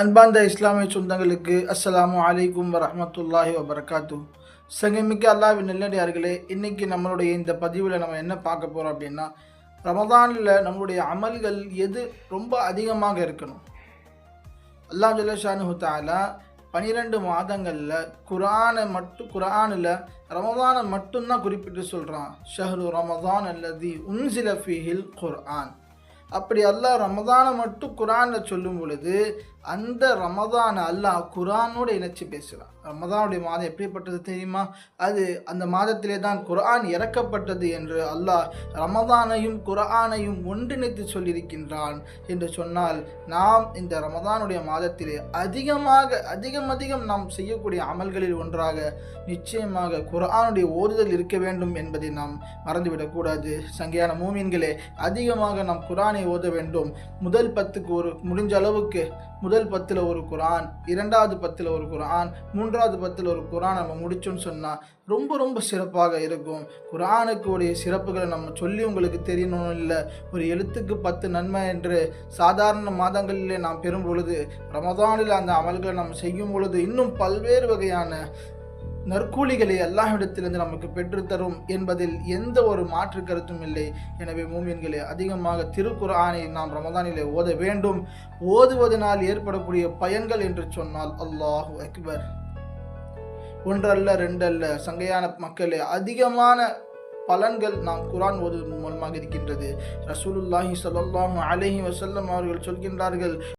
அன்பார்ந்த இஸ்லாமிய சொந்தங்களுக்கு அஸ்ஸலாமு அலைக்கும் வரமத்துல்லாஹி வபரகாத்து சங்கமிக்க அல்லாவின் நெல்லடியார்களே இன்னைக்கு நம்மளுடைய இந்த பதிவில் நம்ம என்ன பார்க்க போகிறோம் அப்படின்னா ரமதானில் நம்மளுடைய அமல்கள் எது ரொம்ப அதிகமாக இருக்கணும்? அல்லாஹ் ஜல்லஷானு தாலா பனிரெண்டு மாதங்களில் குரானை மட்டும் குரானில் ரமதானை மட்டும்தான் குறிப்பிட்டு சொல்கிறான் ஷஹ்ரு ரமதான் அல்லது உன்சில ஃபீஹில் குர்ஆன். அப்படி அல்லாஹ் ரமதானை மட்டும் குரானில் சொல்லும் பொழுது அந்த ரமதானை அல்லாஹ் குரானோடு இணைச்சு பேசுகிறான் ரமதானுடைய மாதம் எப்படிப்பட்டது தெரியுமா? அது அந்த மாதத்திலே தான் குரான் இறக்கப்பட்டது என்று அல்லாஹ் ரமதானையும் குரானையும் ஒன்றிணைத்து சொல்லியிருக்கின்றான் என்று சொன்னால் நாம் இந்த ரமதானுடைய மாதத்திலே அதிகமாக அதிகம் அதிகம் நாம் செய்யக்கூடிய அமல்களில் ஒன்றாக நிச்சயமாக குரானுடைய ஓதுதல் இருக்க வேண்டும் என்பதை நாம் மறந்துவிடக்கூடாது சங்கையான மூமின்களே அதிகமாக நாம் குரானை ஓத வேண்டும். முதல் பத்துக்கு ஒரு முடிஞ்ச அளவுக்கு முதல் பத்தில் ஒரு குரான் இரண்டாவது பத்தில் ஒரு குரான் மூன்றாவது பத்தில் ஒரு குரான் நம்ம முடிச்சோன்னு சொன்னால் ரொம்ப ரொம்ப சிறப்பாக இருக்கும். குரானுக்கு உடைய சிறப்புகளை நம்ம சொல்லி உங்களுக்கு தெரியணும் இல்லை. ஒரு எழுத்துக்கு பத்து நன்மை என்று சாதாரண மாதங்களிலே நாம் பெறும் பொழுது ரமதானில் அந்த அமல்களை நம்ம செய்யும் பொழுது இன்னும் பல்வேறு வகையான நற்கூலிகளை அல்லாஹ்விடத்திலிருந்து நமக்கு பெற்றுத்தரும் என்பதில் எந்த ஒரு மாற்று கருத்தும் இல்லை. எனவே மூமியன்களே அதிகமாக திருக்குரானை நாம் ரமதானிலே ஓத வேண்டும். ஓதுவதனால் ஏற்படக்கூடிய பயன்கள் என்று சொன்னால் அல்லாஹு அக்பர். ஒன்றல்ல ரெண்டல்ல சங்கையான மக்களே அதிகமான பலன்கள் நாம் குரான் ஓதுவதன் மூலமாக இருக்கின்றது. ரசூலுல்லாஹி சல்லாஹூ அலஹி வசல்லம் அவர்கள் சொல்கின்றார்கள்